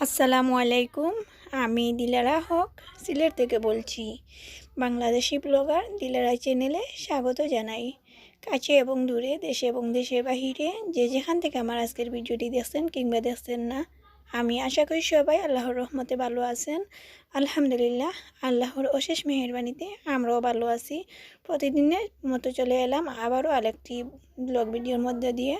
আসসালামু আলাইকুম, আমি দিলারা হক, সিলেট থেকে বলছি। বাংলাদেশি ব্লগার দিলারা চ্যানেলে স্বাগত জানাই। কাছে এবং দূরে, দেশে এবং দেশের বাহিরে যে যেখান থেকে আমার আজকের ভিডিওটি দেখছেন কিংবা দেখছেন না আমি আশা করি সবাই আল্লাহর রহমতে ভালো আছেন। আলহামদুলিল্লাহ, আল্লাহর অশেষ মেহরবানিতে আমরাও ভালো আছি। প্রতিদিনের মতো চলে এলাম আবারও আরেকটি ব্লগ ভিডিওর মধ্যে দিয়ে।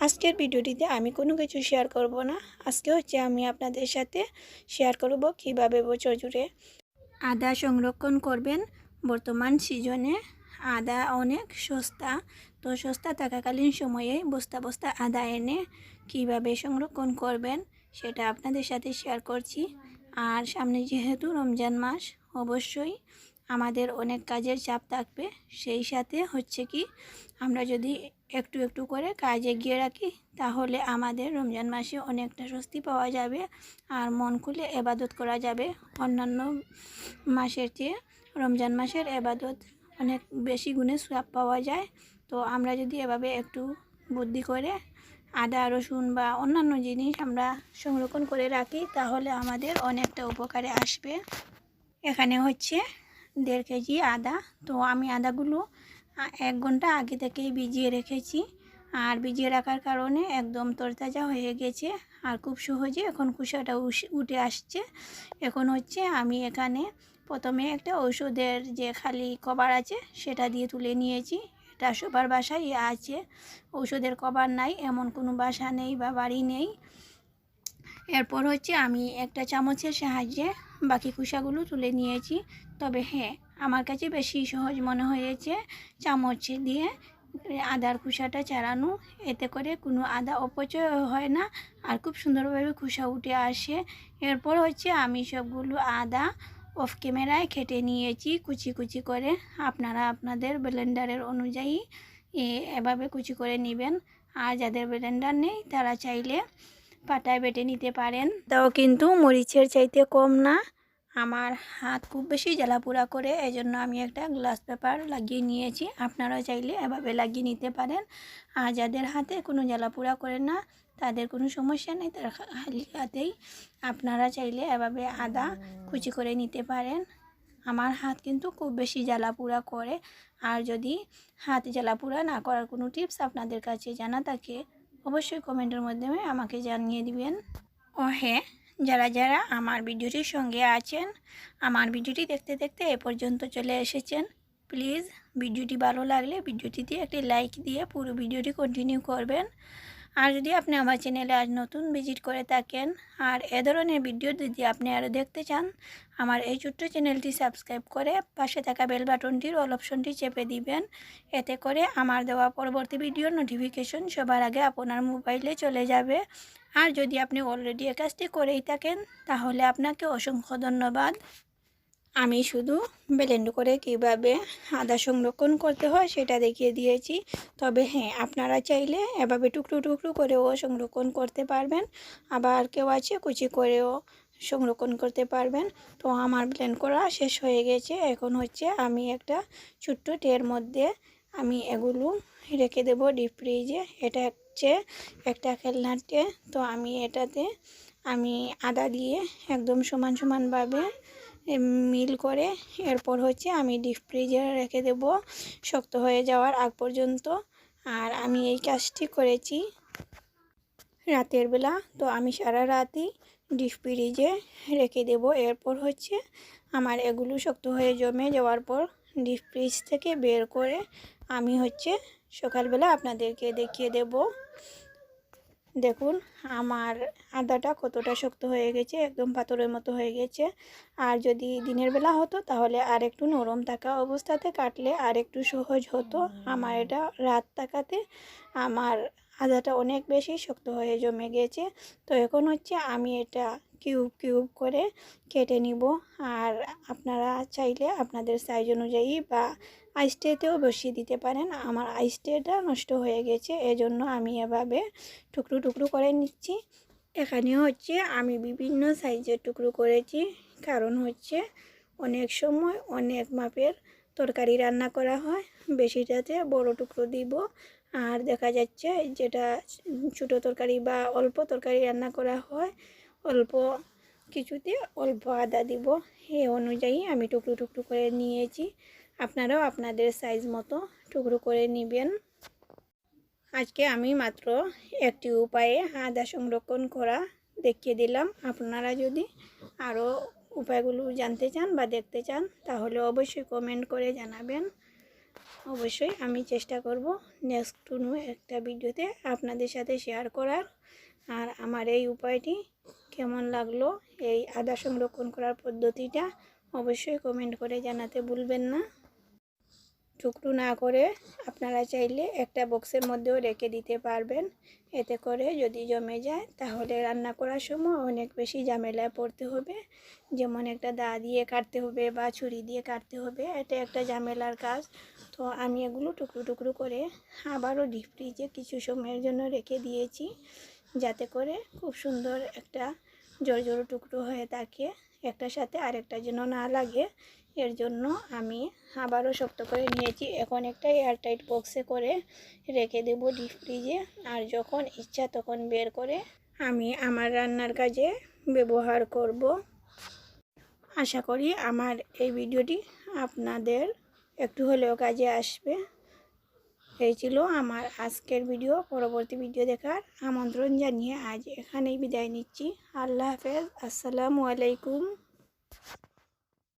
আজকের ভিডিওটিতে আমি কোনো কিছু শেয়ার করব না। আজকে হচ্ছে আমি আপনাদের সাথে শেয়ার করব কীভাবে বছর জুড়ে আদা সংরক্ষণ করবেন। বর্তমান সিজনে আদা অনেক সস্তা। তো সস্তা থাকাকালীন সময়ে বস্তা বস্তা আদা এনে কীভাবে সংরক্ষণ করবেন সেটা আপনাদের সাথে শেয়ার করছি। আর সামনে যেহেতু রমজান মাস, অবশ্যই আমাদের অনেক কাজের চাপ থাকবে। সেই সাথে হচ্ছে কি, আমরা যদি একটু একটু করে কাজে এগিয়ে রাখি, তাহলে আমাদের রমজান মাসে অনেকটা স্বস্তি পাওয়া যাবে আর মন খুলে এবাদত করা যাবে। অন্যান্য মাসের চেয়ে রমজান মাসের এবাদত অনেক বেশি গুণে সোয়াব পাওয়া যায়। তো আমরা যদি এভাবে একটু বুদ্ধি করে আদা, রসুন বা অন্যান্য জিনিস আমরা সংরক্ষণ করে রাখি, তাহলে আমাদের অনেকটা উপকারে আসবে। এখানে হচ্ছে দেড় কেজি আদা। তো আমি আদাগুলো এক ঘণ্টা আগে থেকেই ভিজিয়ে রেখেছি। আর ভিজিয়ে রাখার কারণে একদম তরতাজা হয়ে গেছে। আর খুব সহজে এখন কুসাটা উঠে আসছে। এখন হচ্ছে আমি এখানে প্রথমে একটা ওষুধের যে খালি কভার আছে, সেটা দিয়ে তুলে নিয়েছি। এটা সবার বাসায় আছে। ওষুধের কভার নাই, এমন কোনো বাসা নেই বা বাড়ি নেই। এরপর হচ্ছে আমি একটা চামচের সাহায্যে বাকি কুসাগুলো তুলে নিয়েছি। তবে হ্যাঁ আমার কাছে বেশি সহজ মনে হয়েছে চামচ দিয়ে আদার খোসাটা চারানো এতে করে কোনো আদা অপচয় হয় না আর খুব সুন্দরভাবে খোসা উঠে আসে। এরপর হচ্ছে আমি সবগুলো আদা অফ ক্যামেরায় খেটে নিয়েছি কুচি কুচি করে। আপনারা আপনাদের ব্লেন্ডারের অনুযায়ী এভাবে কুচি করে নেবেন। আর যাদের ব্লেন্ডার নেই, তারা চাইলে পাটায় বেটে নিতে পারেন। তাও কিন্তু মরিচের চাইতে কম না। আমার হাত খুব বেশি জ্বালাপোড়া করে এই জন্য আমি একটা গ্লাস পেপার লাগিয়ে নিয়েছি। আপনারা চাইলে এভাবে লাগিয়ে নিতে পারেন। আর যাদের হাতে কোনো জ্বালাপোড়া করে না, তাদের কোনো সমস্যা নেই, তার হাতেই আপনারা চাইলে এভাবে আদা কুচি করে নিতে পারেন। আমার হাত কিন্তু খুব বেশি জ্বালাপোড়া করে। আর যদি হাত জ্বালাপোড়া না করার কোনো টিপস আপনাদের কাছে জানা থাকে, অবশ্যই কমেন্টের মাধ্যমে আমাকে জানিয়ে দিবেন। ও হ্যাঁ যারা যারা আমার ভিডিওটির সঙ্গে আছেন, আমার ভিডিওটি দেখতে দেখতে এ পর্যন্ত চলে এসেছেন প্লিজ ভিডিওটি ভালো লাগলে ভিডিওটিতে একটি লাইক দিয়ে পুরো ভিডিওটি কন্টিনিউ করবেন। আর যদি আপনি আমার চ্যানেলে আজ নতুন ভিজিট করে থাকেন আর এ ধরনের ভিডিও যদি আপনি আরও দেখতে চান, আমার এই ছোট্ট চ্যানেলটি সাবস্ক্রাইব করে পাশে থাকা বেল বাটনটির অল অপশনটি চেপে দিবেন। এতে করে আমার দেওয়া পরবর্তী ভিডিওর নোটিফিকেশন সবার আগে আপনার মোবাইলে চলে যাবে। আর যদি আপনি অলরেডি এ কাজটি করেই থাকেন, তাহলে আপনাকে অসংখ্য ধন্যবাদ। আমি শুধু ব্লেন্ড করে কীভাবে আদা সংরক্ষণ করতে হয় সেটা দেখিয়ে দিয়েছি। তবে হ্যাঁ আপনারা চাইলে এভাবে টুকরো টুকরো করেও সংরক্ষণ করতে পারবেন। আবার কেউ আছে কুচি করেও সংরক্ষণ করতে পারবেন। তো আমার ব্লেন্ড করা শেষ হয়ে গেছে। এখন হচ্ছে আমি একটা ছোট্ট টের মধ্যে আমি এগুলো রেখে দেব ডিপ ফ্রিজে। এটা হচ্ছে একটা খেলনাটে তো আমি এটাতে আমি আদা দিয়ে একদম সমান সমানভাবে মিল করে। এরপর হচ্ছে আমি ডিপ ফ্রিজে রেখে দেব। শক্ত হয়ে যাওয়ার আগ পর্যন্ত। আর আমি এই কাজটি করেছি রাতের বেলা। তো আমি সারা রাতই ডিপ ফ্রিজে রেখে দেব। এরপর হচ্ছে আমার এগুলো শক্ত হয়ে জমে যাওয়ার পর ডিপ ফ্রিজ থেকে বের করে আমি হচ্ছে সকালবেলা আপনাদেরকে দেখিয়ে দেব। দেখুন, আমার আদাটা কতটা শক্ত হয়ে গেছে, একদম পাথরের মতো হয়ে গেছে। আর যদি দিনের বেলা হতো, তাহলে আর একটু নরম থাকা অবস্থাতে কাটলে আর একটু সহজ হতো। আমার এটা রাত থাকাতে আমার আদাটা অনেক বেশি শক্ত হয়ে জমে গেছে। তো এখন হচ্ছে আমি এটা কিউব কিউব করে কেটে নিব। আর আপনারা চাইলে আপনাদের সাইজ অনুযায়ী বা আইসটেতেও বসিয়ে দিতে পারেন। আমার আইসটেটা নষ্ট হয়ে গেছে, এজন্য আমি এভাবে টুকরো টুকরো করে নিচ্ছি। এখানে হচ্ছে আমি বিভিন্ন সাইজের টুকরো করেছি। কারণ হচ্ছে অনেক সময় অনেক মাপের তরকারি রান্না করা হয়। বেশিটাতে বড় টুকরো দিব। আর দেখা যাচ্ছে যেটা ছোটো তরকারি বা অল্প তরকারি রান্না করা হয়, অল্প কিছুতে অল্প আদা দিব। এই অনুযায়ী আমি টুকরো টুকরো করে নিয়েছি। আপনারাও আপনাদের সাইজ মতো টুকরো করে নেবেন। আজকে আমি মাত্র একটি উপায়ে আদা সংরক্ষণ করা দেখিয়ে দিলাম। আপনারা যদি আরও উপায়গুলো জানতে চান বা দেখতে চান, তাহলে অবশ্যই কমেন্ট করে জানাবেন। অবশ্যই আমি চেষ্টা করব নেক্সট কোনো একটা ভিডিওতে আপনাদের সাথে শেয়ার করার। আর আমার এই উপায়টি কেমন লাগল, এই আদা সংরক্ষণ করার পদ্ধতিটা অবশ্যই কমেন্ট করে জানাতে ভুলবেন না। টুকরো না করে আপনারা চাইলে একটা বক্সের মধ্যেও রেখে দিতে পারবেন। এতে করে যদি জমে যায়, তাহলে রান্না করার সময় অনেক বেশি ঝামেলায় পড়তে হবে। যেমন একটা দা দিয়ে কাটতে হবে বা ছুরি দিয়ে কাটতে হবে, এটা একটা ঝামেলার কাজ। তো আমি এগুলো টুকরো টুকরো করে আবারও ডিপ ফ্রিজে কিছু সময়ের জন্য রেখে দিয়েছি। যাতে করে খুব সুন্দর একটা জোর জোর টুকরো হয়ে থাকে। একটার সাথে আরেকটা যেন না লাগে, এর জন্য আমি আবারও শক্ত করে নিয়েছি। এখন একটা এয়ারটাইট বক্সে করে রেখে দেবো ডিপ ফ্রিজে আর যখন ইচ্ছা তখন বের করে আমি আমার রান্নার কাজে ব্যবহার করব। আশা করি আমার এই ভিডিওটি আপনাদের একটু হলেও কাজে আসবে। এই ছিল আমার আজকের ভিডিও। পরবর্তী ভিডিও দেখার আমন্ত্রণ জানিয়ে আজ এখানেই বিদায় নিচ্ছি। আল্লাহ হাফেজ। আসসালামু আলাইকুম।